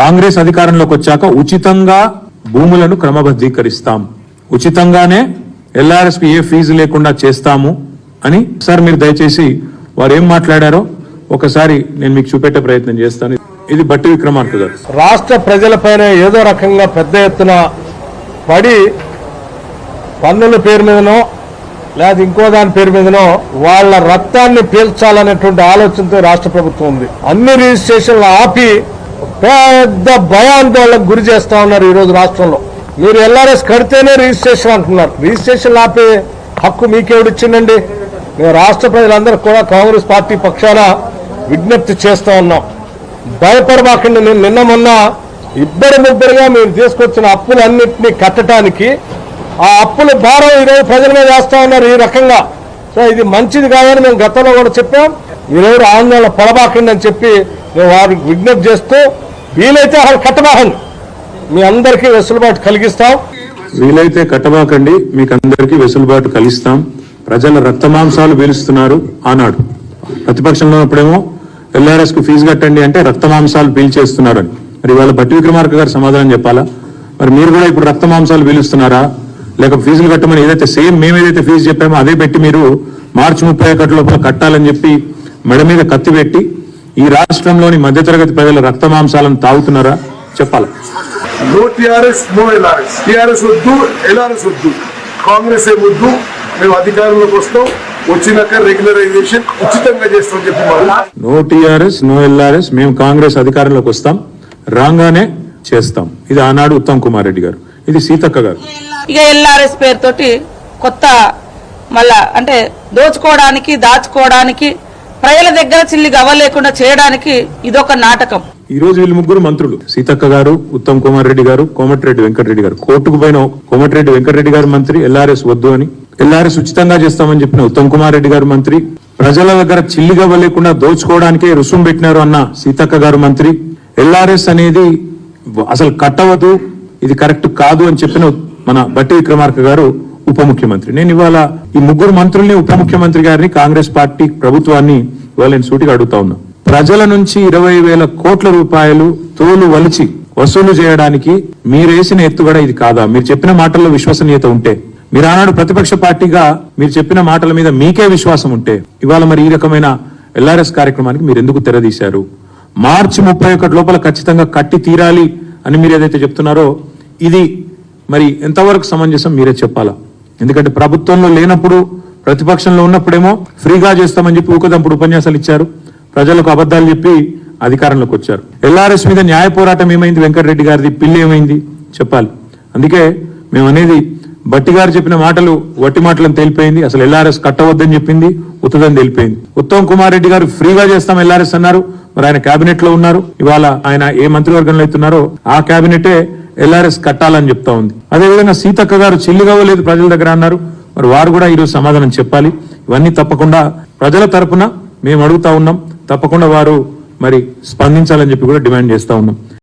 కాంగ్రెస్ అధికారంలోకి వచ్చాక ఉచితంగా భూములను క్రమబద్ధీకరిస్తాం. ఉచితంగానే ఎల్ఆర్ఎస్కి ఏ ఫీజు లేకుండా చేస్తాము అని సార్ మీరు దయచేసి వారు ఏం మాట్లాడారో ఒకసారి నేను మీకు చూపెట్టే ప్రయత్నం చేస్తాను. ఇది బట్టి విక్రమార్క గారు. రాష్ట్ర ప్రజలపైన ఏదో రకంగా పెద్ద ఎత్తున పడి పన్నుల పేరు మీదనో లేదా ఇంకో దాని పేరు మీదనో వాళ్ళ రక్తాన్ని పీల్చాలనేటువంటి ఆలోచనతో రాష్ట్ర ప్రభుత్వం ఉంది. అన్ని రిజిస్ట్రేషన్లు ఆపి పెద్ద భయాందోళనకు గురి చేస్తా ఉన్నారు ఈరోజు రాష్ట్రంలో. మీరు ఎల్ఆర్ఎస్ కడితేనే రిజిస్ట్రేషన్ అంటున్నారు. రిజిస్ట్రేషన్ ఆపే హక్కు మీకెవడిచ్చిందండి మేము రాష్ట్ర ప్రజలందరూ కూడా కాంగ్రెస్ పార్టీ పక్షాన విజ్ఞప్తి చేస్తా ఉన్నాం. భయపడమాకండి. నేను నిన్న మొన్న ఇద్దరు ముగ్గురుగా మేము తీసుకొచ్చిన అప్పులన్నింటినీ కట్టడానికి ఆ అప్పుల భారం ఈరోజు ప్రజల మీద వేస్తా ఉన్నారు ఈ రకంగా. సో ఇది మంచిది కాదని మేము గతంలో కూడా చెప్పాం. ఈరోజు ఆందోళన పడబాకండి అని చెప్పి మేము వారికి విజ్ఞప్తి చేస్తూ వీలైతే అసలు కట్టమాహండి మీ అందరికీ వెసులుబాటు కలిగిస్తాం. వీలైతే కట్టబాకండి. మీకు అందరికీ వెసులుబాటు కలిస్తాం ప్రజల రక్తమాంసాలు పీలుస్తున్నారు ఆనాడు. ప్రతిపక్షంలో ఉన్నప్పుడేమో ఎల్ఆర్ఎస్కు ఫీజు కట్టండి అంటే రక్తమాంసాలు పీల్చేస్తున్నారని. మరి వాళ్ళ బట్టి విక్రమార్క గారు సమాధానం చెప్పాలా? మరి మీరు కూడా ఇప్పుడు రక్తమాంసాలు పీలుస్తున్నారా? లేక ఫీజులు కట్టమని ఏదైతే సేమ్ మేము ఏదైతే ఫీజు చెప్పామో అదే పెట్టి మీరు మార్చి ముప్పై ఒకటి లోపల కట్టాలని చెప్పి మెడ మీద కత్తి పెట్టి ఈ రాష్ట్రంలోని మధ్యతరగతి ప్రజల రక్తమాంసాలను తాగుతున్నారా? చెప్పాలా. No TRS no LRS. TRS వద్దు ఎల్ఆర్ఎస్ వద్దు. కాంగ్రెస్ ఏ వద్దు? మేము అధికారంలోకి వస్తాం. వచ్చినాక రెగ్యులరైజేషన్ ఉచితంగా చేస్తాం చెప్పి నో టీఆర్ఎస్ నో ఎల్ఆర్ఎస్ మేము కాంగ్రెస్ అధికారంలోకి వస్తాం. రాగానే చేస్తాం. ఇది ఆనాడు ఉత్తమ్ కుమార్ రెడ్డి గారు. ఇది సీతక్క గారు. ఇక ఎల్ఆర్ఎస్ పేరుతోటి కొత్త మళ్ళా అంటే దోచుకోవడానికి దాచుకోవడానికి ప్రజల దగ్గర చిల్లి గవ్వ లేకుండా చేయడానికి ఇదొక నాటకం. ఈ రోజు వీళ్ళు ముగ్గురు మంత్రులు. సీతక్క గారు ఉత్తమ్ కుమార్ రెడ్డి గారు కోమటిరెడ్డి వెంకటరెడ్డి గారు. కోర్టుకు పోయిన కోమటిరెడ్డి వెంకటరెడ్డి గారు మంత్రి ఎల్ఆర్ఎస్ వద్దు అని. ఎల్ఆర్ఎస్ ఉచితంగా చేస్తామని చెప్పిన ఉత్తమ్ కుమార్ రెడ్డి గారు మంత్రి. ప్రజల దగ్గర చిల్లిగవ్వ లేకుండా దోచుకోవడానికే రుసుము పెట్టినారు అన్న సీతక్క గారు మంత్రి. ఎల్ఆర్ఎస్ అనేది అసలు కట్టవదు ఇది కరెక్ట్ కాదు అని చెప్పిన మన బట్టి విక్రమార్క గారు ఉప ముఖ్యమంత్రి నేను ఇవాళ ఈ ముగ్గురు మంత్రుల్ని ఉప ముఖ్యమంత్రి గారిని కాంగ్రెస్ పార్టీ ప్రభుత్వాన్ని ఇవాళ నేను సూటిగా అడుగుతా ఉన్నా. ప్రజల నుంచి ఇరవై వేల కోట్ల రూపాయలు తోలు వలిచి వసూలు చేయడానికి మీరేసిన ఎత్తుగడ ఇది కాదా? మీరు చెప్పిన మాటల్లో విశ్వసనీయత ఉంటే మీరు ఆనాడు ప్రతిపక్ష పార్టీగా మీరు చెప్పిన మాటల మీద మీకే విశ్వాసం ఉంటే ఇవాళ మరి ఈ రకమైన ఎల్ఆర్ఎస్ కార్యక్రమానికి మీరు ఎందుకు తెరదీశారు? మార్చి ముప్పై ఒకటి లోపల ఖచ్చితంగా కట్టి తీరాలి అని మీరు ఏదైతే చెప్తున్నారో ఇది మరి ఎంతవరకు సమంజసం మీరే చెప్పాలా? ఎందుకంటే ప్రభుత్వంలో లేనప్పుడు ప్రతిపక్షంలో ఉన్నప్పుడేమో ఫ్రీగా చేస్తామని చెప్పి ఊకదంపుడు ఉపన్యాసాలు ఇచ్చారు. ప్రజలకు అబద్ధాలు చెప్పి అధికారంలోకి వచ్చారు. ఎల్ఆర్ఎస్ మీద న్యాయ పోరాటం ఏమైంది? వెంకటరెడ్డి గారిది పిల్లి ఏమైంది? చెప్పాలి. అందుకే మేము అనేది బట్టి గారు చెప్పిన మాటలు వట్టి మాటలను తేలిపోయింది. అసలు ఎల్ఆర్ఎస్ కట్టవద్దని చెప్పింది ఉత్తదని తెలిపోయింది. ఉత్తమ్ కుమార్ రెడ్డి గారు ఫ్రీగా చేస్తాం ఎల్ఆర్ఎస్ అన్నారు. మరి ఆయన కేబినెట్లో ఉన్నారు. ఇవాళ ఆయన ఏ మంత్రివర్గంలో అవుతున్నారో ఆ కేబినెటే ఎల్ఆర్ఎస్ కట్టాలని చెప్తా ఉంది. అదేవిధంగా సీతక్క గారు చిల్లిగవ్వలేదు ప్రజల దగ్గర అన్నారు. మరి వారు కూడా ఈరోజు సమాధానం చెప్పాలి. ఇవన్నీ తప్పకుండా ప్రజల తరపున మేము అడుగుతా ఉన్నాం. తప్పకుండా వారు మరి స్పందించాలని చెప్పి కూడా డిమాండ్ చేస్తా ఉన్నాం.